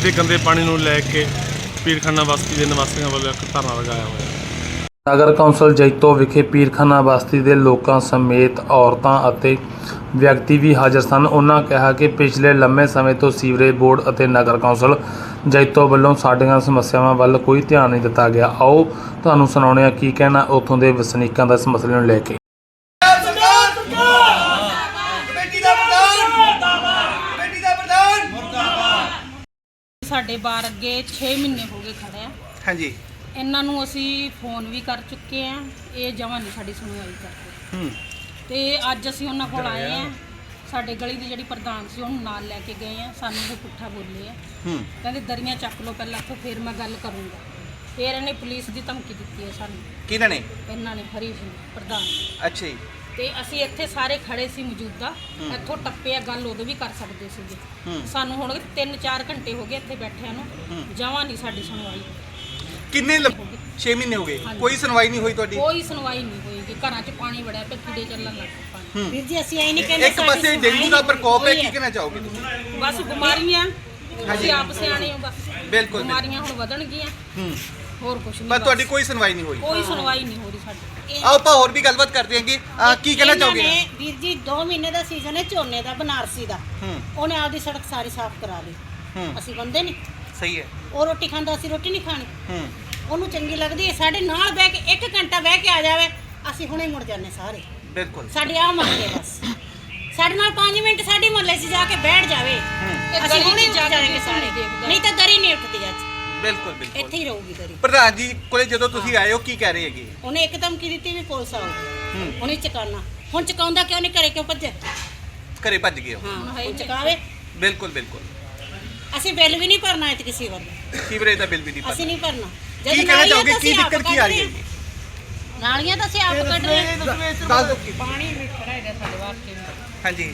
ਦੇ ਗੰਦੇ ਪਾਣੀ ਨੂੰ ਲੈ ਕੇ ਪੀਰਖਾਨਾ ਬਸਤੀ ਦੇ ਨਿਵਾਸੀਆਂ ਵੱਲੋਂ ਇੱਕ ਧਰਨਾ ਲਗਾਇਆ ਹੋਇਆ। ਹੈ ਨਗਰ ਕੌਂਸਲ ਜੈਤੋ ਵਿਖੇ ਪੀਰਖਾਨਾ ਬਸਤੀ ਦੇ ਲੋਕਾਂ ਸਮੇਤ ਔਰਤਾਂ ਅਤੇ ਵਿਅਕਤੀ ਵੀ ਹਾਜ਼ਰ ਸਨ। ਉਹਨਾਂ ਕਿਹਾ ਕਿ ਪਿਛਲੇ ਲੰਮੇ ਸਮੇਂ ਤੋਂ ਸੀਵਰੇਜ ਬੋਰਡ ਅਤੇ ਨਗਰ ਕੌਂਸਲ ਜੈਤੋ ਵੱਲੋਂ ਸਾਡੀਆਂ ਸਮੱਸਿਆਵਾਂ ਵੱਲ ਕੋਈ ਧਿਆਨ ਨਹੀਂ ਦਿੱਤਾ ਗਿਆ। ਆਓ ਤੁਹਾਨੂੰ ਸੁਣਾਉਂਦੇ ਹਾਂ ਕੀ ਕਹਿਣਾ ਉੱਥੋਂ ਦੇ ਵਸਨੀਕਾਂ ਦਾ ਇਸ ਮਸਲੇ ਨੂੰ ਲੈ ਕੇ ਸਰਕਾਰ ਕਮੇਟੀ ਦਾ ਪ੍ਰਧਾਨ ਕਮੇਟੀ ਦਾ ਪ੍ਰਧਾਨ ਸਾਡੇ ਬਾਰ ਅੱਗੇ 6 ਮਹੀਨੇ ਹੋ ਗਏ ਖੜੇ ਆ। ਹਾਂਜੀ। ਇਹਨਾਂ ਨੂੰ ਅਸੀਂ ਫੋਨ ਵੀ ਕਰ ਚੁੱਕੇ ਆ। ਇਹ ਜਮਾਂ ਨਹੀਂ ਸਾਡੀ ਸੁਣਵਾਈ ਕਰਦੇ। ਹੂੰ। ਤੇ ਅੱਜ ਅਸੀਂ ਉਹਨਾਂ ਕੋਲ ਆਏ ਆ। ਸਾਡੇ ਗਲੀ ਦੀ ਜਿਹੜੀ ਪ੍ਰਧਾਨ ਸੀ ਉਹਨੂੰ ਨਾਲ ਲੈ ਕੇ ਗਏ ਆ। ਸਾਨੂੰ ਉਹ ਪੁੱਠਾ ਬੋਲੇ ਆ। ਹੂੰ। ਕਹਿੰਦੇ ਦਰੀਆਂ ਚੱਕ ਲਓ ਪਹਿਲਾਂ ਤੋਂ ਫਿਰ ਮੈਂ ਗੱਲ ਕਰੂੰਗਾ। ਫਿਰ ਇਹਨੇ ਪੁਲਿਸ ਦੀ ਧਮਕੀ ਦਿੱਤੀ ਹੈ ਸਾਨੂੰ। ਕਿਹਨਾਂ ਨੇ? ਇਹਨਾਂ ਨੇ ਹਰੀ ਸਿੰਘ ਪ੍ਰਧਾਨ ਅੱਛਾ ਜੀ। ਤੇ ਅਸੀਂ ਇੱਥੇ ਸਾਰੇ ਖੜੇ ਸੀ ਮੌਜੂਦਾ ਇੱਥੋਂ ਟੱਪੇ ਆ ਗੱਲ ਉਦੋਂ ਵੀ ਕਰ ਸਕਦੇ ਸੀਗੇ। ਸਾਨੂੰ ਹੁਣ 3-4 ਘੰਟੇ ਹੋ ਗਏ ਇੱਥੇ ਬੈਠਿਆਂ ਨੂੰ ਜਮਾਂ ਨਹੀਂ ਸਾਡੀ ਸੁਣਵਾਈ। ਕਿੰਨੇ 6 ਮਹੀਨੇ ਹੋ ਗਏ। ਕੋਈ ਸੁਣਵਾਈ ਨਹੀਂ ਹੋਈ ਤੁਹਾਡੀ? ਕੋਈ ਸੁਣਵਾਈ ਨਹੀਂ ਹੋਏਗੀ ਘਰਾਂ 'ਚ ਪਾਣੀ ਵੜਿਆ ਪਿਆ ਕੀੜੇ ਚੱਲਣ ਲੱਗ ਪਏ ਪਾਣੀ। ਵੀਰ ਜੀ ਅਸੀਂ ਐ ਨਹੀਂ ਕਹਿੰਦੇ ਇੱਕ ਪਾਸੇ ਡੇਂਗੂ ਦਾ ਪ੍ਰਕੋਪ ਹੈ ਕੀ ਕਹਿਣਾ ਚਾਹੋਗੇ ਤੁਸੀਂ? ਬਸ ਬਿਮਾਰੀਆਂ ਅਸੀਂ ਆਪ ਸਿਆਣੇ ਹਾਂ ਬਸ। ਬਿਲਕੁਲ। ਬਿਮਾਰੀਆਂ ਹੁਣ ਵਧਣਗੀਆਂ। ਹੂੰ। ਹੋਰ ਕੁਝ ਨਹੀਂ ਪਰ ਬਸ। ਤੁਹਾਡੀ ਕੋਈ ਸੁਣਵਾਈ ਨਹੀਂ ਹੋਈ। ਕੋਈ ਸੁਣਵਾਈ ਨਹੀਂ ਹੋ ਰਹੀ ਸਾਡੀ। ਆਓ ਆਪਾਂ ਹੋਰ ਵੀ ਗੱਲਬਾਤ ਕਰਦੇ ਹਾਂਗੇ। ਅਹ, ਕੀ ਕਹਿਣਾ ਇਹਨਾਂ ਚਾਹੋਗੇ? ਨੇ ਵੀਰ ਜੀ 2 ਮਹੀਨੇ ਦਾ ਸੀਜ਼ਨ ਹੈ ਝੋਨੇ ਦਾ ਬਨਾਰਸੀ ਦਾ। ਹੂੰ। ਉਹਨੇ ਆਪਦੀ ਸੜਕ ਸਾਰੀ ਸਾਫ਼ ਕਰਾ ਲਈ। ਹੂੰ। ਅਸੀਂ ਬੰਦੇ ਨਹੀਂ। ਸਹੀ ਹੈ। ਉਹ ਰੋਟੀ ਖਾਂਦਾ ਅਸੀਂ ਰੋਟੀ ਨਹੀਂ ਖਾਣੀ। ਹੂੰ। ਉਹਨੂੰ ਚੰਗੀ ਲੱਗਦੀ ਹੈ ਸਾਡੇ ਨਾਲ ਬਹਿ ਕੇ 1 ਘੰਟਾ ਬਹਿ ਕੇ ਆ ਜਾਵੇ। ਅਸੀਂ ਹੁਣੇ ਮੁੜ ਜਾਂਦੇ ਸਾਰੇ। ਬਿਲਕੁਲ। ਸਾਡੀ ਆ ਮੰਗਦੇ ਬਸ। ਸਾਡੇ ਨਾਲ 5 ਮਿੰਟ ਸਾਡੀ ਮੁਹੱਲੇ 'ਚ ਜਾ ਕੇ ਬੈਠ ਜਾਵੇ। ਅਸੀਂ ਗਲੀ 'ਚ ਹੁਣੇ ਜਾ ਕੇ ਸਾਰੇ। ਦੇਖਦਾ। ਨਹੀਂ ਤਾਂ ਦਰੀ ਨਹੀਂ ਉੱਠਦੀ ਅੱਜ। ਬਿਲਕੁਲ ਬਿਲਕੁਲ। ਇੱਥੇ ਹੀ ਰਹੂਗੀ ਦਰੀ ਪ੍ਰਧਾਨ ਜੀ ਕੋਲੇ ਜਦੋਂ ਤੁਸੀਂ ਆਏ ਹੋ ਕੀ ਕਹਿ ਰਹੇ ਹੈਗੇ? ਉਹਨੇ ਇੱਕਦਮ ਕੀ ਦਿੱਤੀ ਵੀ ਪੁਲਿਸ ਆਊਗੀ। ਹੂੰ। ਉਹਨੇ ਚਕਾਨਾ ਹੁਣ ਚਕਾਉਂਦਾ ਕਿਉਂ ਨਹੀਂ? ਘਰੇ ਕਿਉਂ ਭੱਜੇ ਘਰੇ ਭੱਜ ਗਏ ਹੋ। ਹਾਂ ਉਹ ਚਕਾਵੇ। ਬਿਲਕੁਲ ਬਿਲਕੁਲ। ਅਸੀਂ ਬਿੱਲ ਵੀ ਨਹੀਂ ਭਰਨਾ ਇਤ ਕਿਸੇ ਵੱਲ ਸੀਵਰੇਜ ਦਾ ਬਿੱਲ ਵੀ ਨਹੀਂ ਭਰਨਾ। ਅਸੀਂ ਨਹੀਂ ਭਰਨਾ। ਕੀ ਕਹਿਣਾ ਚਾਹੋਗੇ? ਕੀ ਦਿੱਕਤ ਕੀ ਆ ਰਹੀ ਹੈ ਹਾਂ। ਨਾਲੀਆਂ ਤਾਂ ਅਸੀਂ ਆਪ ਕੱਢ ਰਹੇ ਹਾਂ। ਦੱਸ ਦਿਓ ਕੀ। ਪਾਣੀ ਵੀ ਖੜਾ ਹੈਗਾ ਸਾਡੇ ਵਾਸਤੇ। ਹਾਂਜੀ।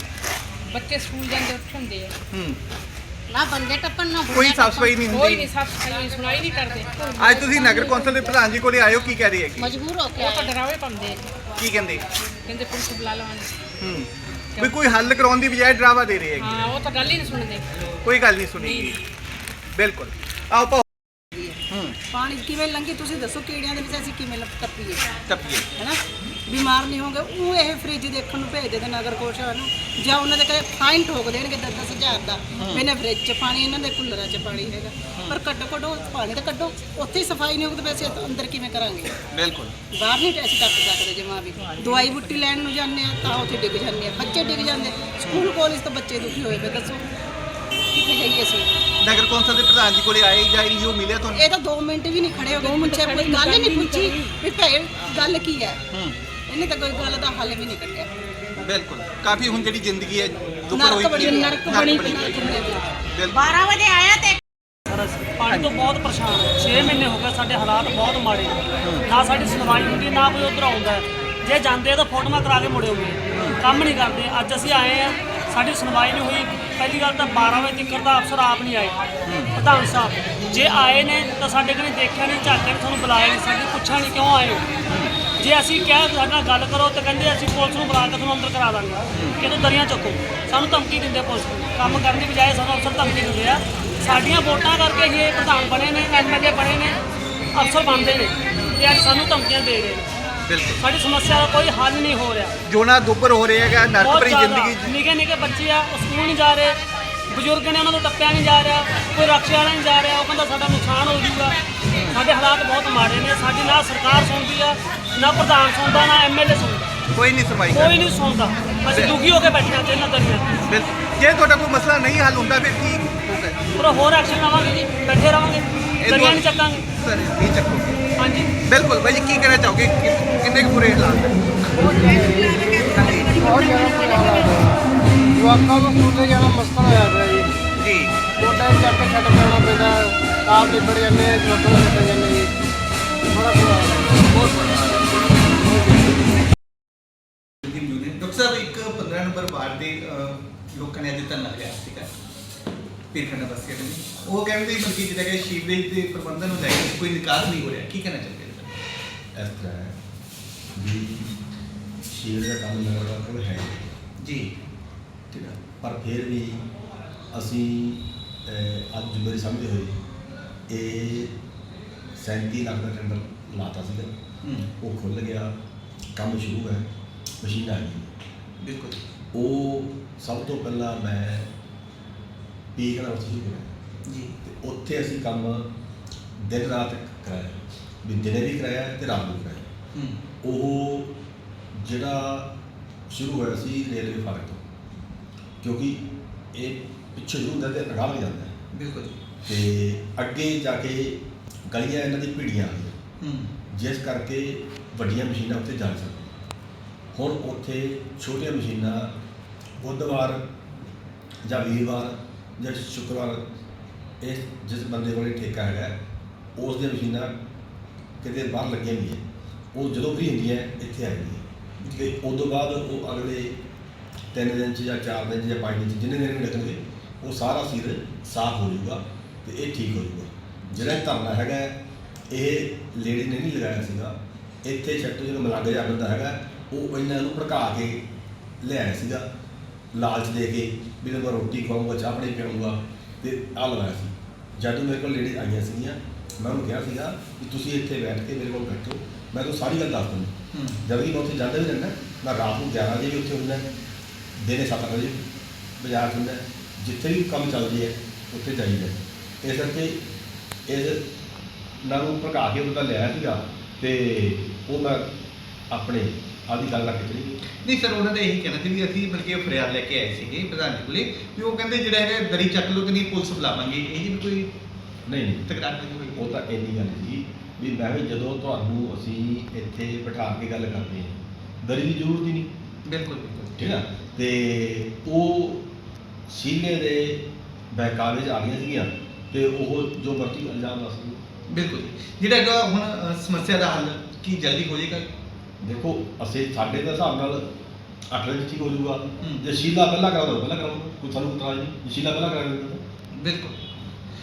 ਬੱਚੇ ਸਕੂਲ ਜਾਂਦੇ ਉੱਠਣਦੇ ਆ। ਹੂੰ। ਨਾ ਬੰਦੇ ਟੱਪਣ ਨਾ ਕੋਈ ਸਾਫ਼ ਸਫ਼ਾਈ ਨਹੀਂ ਕੋਈ ਹੁੰਦੀ ਸਭ ਸਹੀ ਸੁਣਾਈ ਨਹੀਂ ਕਰਦੇ। ਅੱਜ ਤੁਸੀਂ ਨਗਰ ਕੌਂਸਲ ਦੇ ਪ੍ਰਧਾਨ ਜੀ ਕੋਲੇ ਆਏ ਹੋ ਕੀ ਕਹਿ ਰਹੇ ਹੈਗੇ? ਮਜਬੂਰ ਹੋ ਕੇ ਉਹ ਤਾਂ ਆਏ। ਡਰਾਵੇ ਪਾਉਂਦੇ ਆ। ਕੀ ਕਹਿੰਦੇ? ਕਹਿੰਦੇ ਪੁਲਿਸ ਬੁਲਾ ਲਵਾਂਗੇ। ਹੂੰ। ਵੀ ਕੋਈ ਹੱਲ ਕਰਾਉਣ ਦੀ ਬਜਾਏ ਡਰਾਵਾ ਦੇ ਰਹੇ ਹੈਗੇ। ਹਾਂ ਉਹ ਤਾਂ ਗੱਲ ਹੀ ਨਹੀਂ ਸੁਣਦੇ। ਕੋਈ ਗੱਲ ਨਹੀਂ ਸੁਣੀ। ਬਿਲਕੁਲ। ਆਓ ਪਾ ਹੂੰ ਪਾਣੀ ਕਿਵੇਂ ਲੰਘੀ? ਤੁਸੀਂ ਦੱਸੋ ਕੀੜਿਆਂ ਦੇ ਵਿੱਚ ਅਸੀਂ ਕਿਵੇਂ ਲੱਪ ਟੱਪੀਏ? ਟੱਪੀਏ। ਹੈਨਾ ਬਿਮਾਰ ਨਹੀਂ ਹੋਗੇ ਉਹ ਇਹ ਫ੍ਰਿਜ ਦੇਖਣ ਨੂੰ ਭੇਜ ਦੇ ਨਗਰ ਕੌਂਸਲ ਨੂੰ। ਜਾਂ ਉਹਨਾਂ ਦੇ ਕਹੇ ਫਾਈਨ ਠੋਕ ਦੇਣਗੇ 10 ਹਜ਼ਾਰ ਦਾ। ਵੀ ਇਹਨੇ ਫ੍ਰਿਜ 'ਚ ਪਾਣੀ ਇਹਨਾਂ ਦੇ ਕੂਲਰਾਂ 'ਚ ਪਾਣੀ ਹੈਗਾ। ਪਰ ਕੱਢੋ ਕੱਢੋ ਪਾਣੀ ਤਾਂ ਕੱਢੋ। ਉੱਥੇ ਹੀ ਸਫ਼ਾਈ ਨਹੀਂ ਹੋਊਗੀ ਤਾਂ ਵੈਸੇ ਅੰਦਰ ਕਿਵੇਂ ਕਰਾਂਗੇ? ਬਿਲਕੁਲ। ਬਾਹਰ ਨਹੀਂ ਅਸੀਂ ਟੱਪ ਸਕਦੇ ਜਮਾ ਵੀ। ਦਵਾਈ ਬੁੱਟੀ ਲੈਣ ਨੂੰ ਜਾਂਦੇ ਆ ਤਾਂ ਉੱਥੇ ਡਿੱਗ ਜਾਂਦੇ ਆ। ਬੱਚੇ ਡਿੱਗ ਜਾਂਦੇ ਸਕੂਲ ਕਾਲਜ ਤੋਂ ਬੱਚੇ ਦੁਖੀ ਹੋਏ ਪਏ ਦੱਸੋ। ਕਿੱਥੇ ਜਾਈਏ ਅਸੀਂ? ਨਗਰ ਕੌਂਸਲ ਦੇ ਪ੍ਰਧਾਨ ਜੀ ਕੋਲੇ ਆਏ ਜਾਂ ਇਹੋ ਮਿਲਿਆ ਤੁਹਾਨੂੰ? ਇਹ ਤਾਂ 2 ਮਿੰਟ ਵੀ ਨਹੀਂ ਖੜੇ ਹੋ ਗਏ। ਮੁੱਛੇ ਕੋਈ ਗੱਲ ਹੀ ਨਹੀਂ ਪੁੱਛੀ ਵੀ ਭੈਣ ਗੱਲ ਕੀ ਹੈ? ਹੂੰ। ਇਹਨੇ ਤਾਂ ਕੋਈ ਗੱਲ ਦਾ ਹੱਲ ਵੀ ਨਹੀਂ ਕੱਢਿਆ। ਬਿਲਕੁਲ। ਕਾਫੀ ਹੁਣ ਜਿਹੜੀ ਜ਼ਿੰਦਗੀ ਹੈ ਦੁੱਖਰ ਨਰਕ ਹੋਈ ਬਣੀ ਹੈ। ਨਰਕ ਬਣੀ ਪਈ ਹੈ। ਬਿਲਕੁਲ। 12 ਵਜੇ ਆਇਆ ਤੇ ਪਾਣੀ ਤੋਂ ਬਹੁਤ ਪਰੇਸ਼ਾਨ ਹਾਂ। 6 ਮਹੀਨੇ ਹੋ ਗਏ ਸਾਡੇ ਹਾਲਾਤ ਬਹੁਤ ਮਾੜੇ ਨੇ। ਨਾ ਸਾਡੀ ਸੁਣਵਾਈ ਹੁੰਦੀ ਨਾ ਕੋਈ ਉਧਰ ਆਉਂਦਾ। ਜੇ ਜਾਂਦੇ ਤਾਂ ਫੋਟੋਆਂ ਕਰਾ ਕੇ ਮੁੜੇ ਆਉਂਦੇ ਕੰਮ ਨਹੀਂ ਕਰਦੇ। ਅੱਜ ਅਸੀਂ ਆਏ ਆ ਸਾਡੀ ਸੁਣਵਾਈ ਨਹੀਂ ਹੋਈ। ਪਹਿਲੀ ਗੱਲ ਤਾਂ 12 ਵਜੇ ਤੱਕ ਦਾ ਅਫਸਰ ਆਪ ਨਹੀਂ ਆਏ। ਪ੍ਰਧਾਨ ਸਾਹਿਬ ਜੇ ਆਏ ਨੇ ਤਾਂ ਸਾਡੇ ਕੋਲ ਦੇਖਿਆ ਨਹੀਂ ਝਾਕਿਆ ਤੁਹਾਨੂੰ ਬੁਲਾਇਆ ਨਹੀਂ ਸਾਡੀ ਪੁੱਛਿਆ ਨਹੀਂ ਕਿਉਂ ਆਏ ਹੋ? ਜੇ ਅਸੀਂ ਕਿਹਾ ਸਾਡੇ ਨਾਲ ਗੱਲ ਕਰੋ ਤਾਂ ਕਹਿੰਦੇ ਅਸੀਂ ਪੁਲਿਸ ਨੂੰ ਬੁਲਾ ਕੇ ਤੁਹਾਨੂੰ ਅੰਦਰ ਕਰਾ ਦਾਂਗੇ। ਕਿਹਨੂੰ ਦਰੀਆਂ ਚੱਕੋ? ਸਾਨੂੰ ਧਮਕੀ ਦਿੰਦੇ ਪੁਲਿਸ ਨੂੰ। ਕੰਮ ਕਰਨ ਦੀ ਬਜਾਏ ਸਾਨੂੰ ਅਫਸਰ ਧਮਕੀ ਦਿੰਦੇ ਆ। ਸਾਡੀਆਂ ਵੋਟਾਂ ਕਰਕੇ ਹੀ ਇਹ ਪ੍ਰਧਾਨ ਬਣੇ ਨੇ ਐਮਐਲਏ ਬਣੇ ਨੇ ਅਫਸਰ ਬਣਦੇ ਨੇ। ਤੇ ਅੱਜ ਸਾਨੂੰ ਧਮਕੀਆਂ ਦੇ ਰਹੇ ਨੇ। ਬਿਲਕੁਲ। ਸਾਡੀ ਸਮੱਸਿਆ ਦਾ ਕੋਈ ਹੱਲ ਨਹੀਂ ਹੋ ਰਿਹਾ। ਜੋਨਾ ਦੁੱਬਰ ਹੋ ਰਿਹਾ ਹੈਗਾ ਨਰਕ ਭਰੀ ਜ਼ਿੰਦਗੀ ਨਿੱਕੇ ਨਿੱਕੇ ਬੱਚੇ ਆ ਉਹ ਸਕੂਲ ਨਹੀਂ ਜਾ ਰਹੇ। ਬਜ਼ੁਰਗ ਨੇ ਉਹਨਾਂ ਤੋਂ ਟੱਪਿਆ ਨਹੀਂ ਜਾ ਰਿਹਾ। ਕੋਈ ਰਕਸ਼ੇ ਵਾਲਾ ਨਹੀਂ ਜਾ ਰਿਹਾ। ਉਹ ਕਹਿੰਦਾ ਸਾਡਾ ਨੁਕਸਾਨ ਹੋ ਜਾਊਗਾ। ਸਾਡੇ ਹਾਲਾਤ ਬਹੁਤ ਮਾੜੇ ਨੇ ਸਾਡੀ ਨਾ ਸਰਕਾਰ ਸੁਣਦੀ ਆ ਨਾ ਪ੍ਰਧਾਨ ਸੁਣਦਾ ਨਾ ਐਮਐਲਏ ਸੁਣਦਾ। ਕੋਈ ਨਹੀਂ ਸੁਣਵਾਈ ਕੋਈ ਨਹੀਂ ਸੁਣਦਾ। ਅਸੀਂ ਦੁਖੀ ਹੋ ਕੇ ਬੈਠੇ ਤੇ ਇਹਨਾਂ ਦਰੀਆਂ ਬਿਲਕੁਲ। ਜੇ ਤੁਹਾਡਾ ਕੋਈ ਮਸਲਾ ਨਹੀਂ ਹੱਲ ਹੁੰਦਾ ਫਿਰ ਕੀ ਪੂਰਾ ਹੋਰ ਐਕਸ਼ਨ ਲਵਾਂਗੇ ਜੀ ਬੈਠੇ ਰਵਾਂਗੇ ਦਰੀਆਂ ਨਹੀਂ ਚੱਕਾਂਗੇ। ਸਰ ਇਹ ਚੱਕੋਗੇ। ਹਾਂਜੀ। ਬਿਲਕੁਲ ਭਾਈ ਜੀ ਕੀ ਕਹਿਣਾ ਚਾਹੋਗੇ? ਕਿ- ਕਿੰਨੇ ਕੁ ਬੁਰੇ ਹਾਲਾਤ ਹੈ। ਜਵਾਕਾਂ ਨੂੰ ਸਕੂਲੇ ਜਾਣਾ ਮੁਸ਼ਕਲ ਹੋਇਆ ਪਿਆ ਜੀ। ਜੀ। ਮੋਟਾ ਚੱਕ ਕੇ ਛੱਡ ਕੇ ਆਉਣਾ ਪੈਂਦਾ। ਆਪ ਲਿਬੜ ਜਾਂਦੇ ਆ ਜਵਾਕਾਂ ਨੂੰ ਛੱਡ ਜਾਂਦੇ ਜੀ ਬੜਾ ਬੁਰਾ ਹਾਲ ਹੈ। ਬਹੁਤ ਬੁਰਾ ਹਾਲ ਹੈ। ਡਾਕਟਰ ਸਾਹਿਬ ਇੱਕ 15 ਨੰਬਰ ਵਾਰਡ ਦੇ ਅਹ, ਲੋਕਾਂ ਨੇ ਅੱਜ ਧਰਨਾ ਲਿਆ ਸੀਗਾ ਪੀਰਖੰਡਾ ਬਸਤੀ ਦੇ। ਉਹ ਕਹਿੰਦੇ ਕਿ ਕਿ ਜਿਹੜਾ ਕਿ ਸੀਵਰੇਜ ਦੇ ਪ੍ਰਬੰਧਨ ਨੂੰ ਲੈ ਕੇ ਕੋਈ ਨਿਕਾਸ ਨਹੀਂ ਹੋ ਰਿਹਾ। ਕੀ ਕਹਿਣਾ ਚਾਹੁੰਦੇ ਹੋ? ਇਸ ਤਰ੍ਹਾਂ ਹੈ ਵੀ ਸ਼ੀਲ ਦਾ ਕੰਮ ਨਗਰ ਕੋਲ ਹੈ। ਜੀ। ਠੀਕ ਹੈ? ਪਰ ਫਿਰ ਵੀ ਅਸੀਂ ਅਹ, ਅੱਜ ਜ਼ਿੰਮੇਵਾਰੀ ਸਮਝਦੇ ਹੋਏ ਇਹ 37 ਲੱਖ ਦਾ ਟੈਂਡਰ ਲਾਤਾ ਸੀਗਾ। ਉਹ ਖੁੱਲ ਗਿਆ। ਕੰਮ ਸ਼ੁਰੂ ਹੈ ਮਸ਼ੀਨ ਆ ਗਈ। ਬਿਲਕੁਲ। ਉਹ ਸਭ ਤੋਂ ਪਹਿਲਾਂ ਮੈਂ ਪੀਕ ਨਾਲ ਸ਼ੁਰੂ ਕਰਿਆ। ਜੀ। ਤੇ ਉੱਥੇ ਅਸੀਂ ਕੰਮ ਦਿਨ ਰਾਤ ਕਰਾਇਆ। ਵੀ ਦਿਨੇ ਵੀ ਕਰਾਇਆ ਤੇ ਰਾਤ ਨੂੰ ਕਰਾਇਆ। ਹੂੰ। ਉਹ ਜਿਹੜਾ ਸ਼ੁਰੂ ਹੋਇਆ ਸੀ ਰੇਲਵੇ ਫਾਟਕ ਤੋਂ। ਕਿਉਂਕਿ ਇਹ ਪਿੱਛੇ ਹੁੰਦਾ ਤੇ ਅਗਾਂਹ ਵੀ ਜਾਂਦਾ। ਬਿਲਕੁਲ ਜੀ। ਤੇ ਅੱਗੇ ਜਾ ਕੇ ਗਲੀਆਂ ਇਹਨਾਂ ਦੀ ਭੀੜੀਆਂ ਆ ਗਈਆਂ ਹੂੰ। ਜਿਸ ਕਰਕੇ ਵੱਡੀਆਂ ਮਸ਼ੀਨਾਂ ਉੱਥੇ ਜਾ ਨਹੀਂ ਸਕਦੀਆਂ। ਹੁਣ ਉੱਥੇ ਛੋਟੀਆਂ ਮਸ਼ੀਨਾਂ ਬੁੱਧਵਾਰ ਜਾਂ ਵੀਰਵਾਰ ਜਾਂ ਸ਼ੁੱਕਰਵਾਰ ਇਹ ਜਿਸ ਬੰਦੇ ਕੋਲੇ ਠੇਕਾ ਹੈਗਾ ਉਸ ਦੀਆਂ ਮਸ਼ੀਨਾਂ ਕਿਤੇ ਬਾਹਰ ਲੱਗੀਆਂ ਹੋਈਆਂ ਉਹ ਜਦੋਂ ਵੀ ਹੁੰਦੀਆਂ ਇੱਥੇ ਆ ਤੇ ਉਸ ਤੋਂ ਬਾਅਦ ਉਹ ਅਗਲੇ ਤਿੰਨ ਦਿਨ ਚ ਜਾਂ ਚਾਰ ਦਿਨ 'ਚ ਜਾਂ ਪੰਜ ਦਿਨ ਚ ਜਿੰਨੇ ਦਿਨ ਲੱਗਣਗੇ ਉਹ ਸਾਰਾ ਸੀਰ ਸਾਫ਼ ਹੋ ਜਾਊਗਾ ਤੇ ਇਹ ਠੀਕ ਹੋ ਜਾਊਗਾ। ਜਿਹੜਾ ਇਹ ਧਰਨਾ ਹੈਗਾ ਇਹ ਲੇਡੀ ਨੇ ਨਹੀਂ ਲਗਾਇਆ ਸੀਗਾ। ਇੱਥੇ ਛੱਟੂ ਜਿਹੜਾ ਮਲੰਗ ਜਾ ਬੰਦਾ ਹੈਗਾ ਉਹ ਇਹਨਾਂ ਨੂੰ ਭੜਕਾ ਕੇ ਲਿਆਇਆ ਸੀਗਾ। ਲਾਲਚ ਦੇ ਕੇ ਵੀ ਮੈਂ ਰੋਟੀ ਖਵਾਉਂਗਾ ਚਾਹ ਪਾਣੀ ਪਿਆਉਂਗਾ ਤੇ ਆ ਲਗਾਇਆ ਸੀ। ਜਦੋਂ ਮੇਰੇ ਕੋਲ ਲੇਡੀ ਆਈਆਂ ਸੀਗੀਆਂ ਮੈਂ ਉਹਨੂੰ ਕਿਹਾ ਸੀਗਾ ਕਿ ਤੁਸੀਂ ਇੱਥੇ ਬੈਠ ਕੇ ਮੇਰੇ ਕੋਲ ਬੈਠੋ। ਮੈਂ ਤੁਹਾਨੂੰ ਸਾਰੀ ਗੱਲ ਦੱਸ ਦਿੰਦਾ। ਜਦ ਵੀ ਮੈਂ ਉੱਥੇ ਜਾਂਦਾ ਵੀ ਰਹਿੰਦਾ ਮੈਂ ਰਾਤ ਨੂੰ 11 ਵਜੇ ਵੀ ਉੱਥੇ ਹੁੰਦਾ। ਦਿਨੇ 7 ਵਜੇ ਬਾਜ਼ਾਰ ਹੁੰਦਾ। ਜਿੱਥੇ ਵੀ ਕੰਮ ਚੱਲਦੀ ਹੈ ਉੱਥੇ ਜਾਈਦਾ ਇਸ ਕਰਕੇ ਇਸ ਨਾਲ ਨੂੰ ਭੜਕਾ ਕੇ ਉਹਦਾ ਲਿਆਇਆ ਸੀਗਾ ਤੇ ਉਹ ਮੈਂ ਆਪਣੇ ਆਦੀ ਗੱਲ ਰੱਖ ਕੇ ਚਲੀ ਗਈ। ਨਹੀਂ ਸਰ ਉਹਨਾਂ ਦਾ ਇਹੀ ਕਹਿਣਾ ਸੀ ਵੀ ਅਸੀਂ ਬਲਕਿ ਉਹ ਫਰਿਆਦ ਲੈ ਕੇ ਆਏ ਸੀਗੇ ਪ੍ਰਧਾਨ ਜੀ ਕੋਲੇ ਵੀ ਉਹ ਕਹਿੰਦੇ ਜਿਹੜਾ ਹੈਗਾ ਦਰੀ ਚੱਕ ਲਓ ਤੇ ਨਹੀਂ ਪੁਲਿਸ ਬੁਲਾਵਾਂਗੇ। ਇਹ ਜੀ ਵੀ ਕੋਈ ਨਹੀਂ ਨਹੀਂ। ਤਕਰਾਰ ਨਹੀਂ ਹੋਈ। ਉਹ ਤਾਂ ਇੰਨੀ ਗੱਲ ਸੀ ਵੀ ਮੈਂ ਵੀ ਜਦੋਂ ਤੁਹਾਨੂੰ ਅਸੀਂ ਇੱਥੇ ਬਿਠਾ ਕੇ ਗੱਲ ਕਰਦੇ ਹਾਂ ਦਰੀ ਦੀ ਜ਼ਰੂਰਤ ਹੀ ਨਹੀਂ। ਬਿਲਕੁਲ ਬਿਲਕੁਲ। ਠੀਕ ਹੈ ਤੇ ਉਹ ਸੀਨੇ ਦੇ ਬਹਿਕਾਵੇ 'ਚ ਆ ਗਈਆਂ ਸੀਗੀਆਂ ਤੇ ਉਹ ਜੋ ਵਰਤੀ ਇਲਜ਼ਾਮ ਲਾ ਸੀ ਬਿਲਕੁਲ ਜਿਹੜਾ ਹੈਗਾ ਹੁਣ ਅ, ਸਮੱਸਿਆ ਦਾ ਹੱਲ ਕੀ ਜਲਦੀ ਹੋ ਜਾਏਗਾ? ਦੇਖੋ ਅਸੀਂ ਸਾਡੇ ਦੇ ਹਿਸਾਬ ਨਾਲ ਅੱਠ ਵਜੇ ਠੀਕ ਹੋ ਜਾਊਗਾ। ਜੇ ਸ਼ੀਲਾ ਪਹਿਲਾਂ ਕਰਾਉਂਦਾ ਤਾਂ ਪਹਿਲਾਂ ਕਰਾਉਂਦਾ। ਕੋਈ ਸਾਨੂੰ ਇਤਰਾਜ਼ ਨਹੀਂ। ਜੇ ਸ਼ੀਲਾ ਪਹਿਲਾਂ ਕਰਾ ਦਿੰਦਾ ਬਿਲਕੁਲ।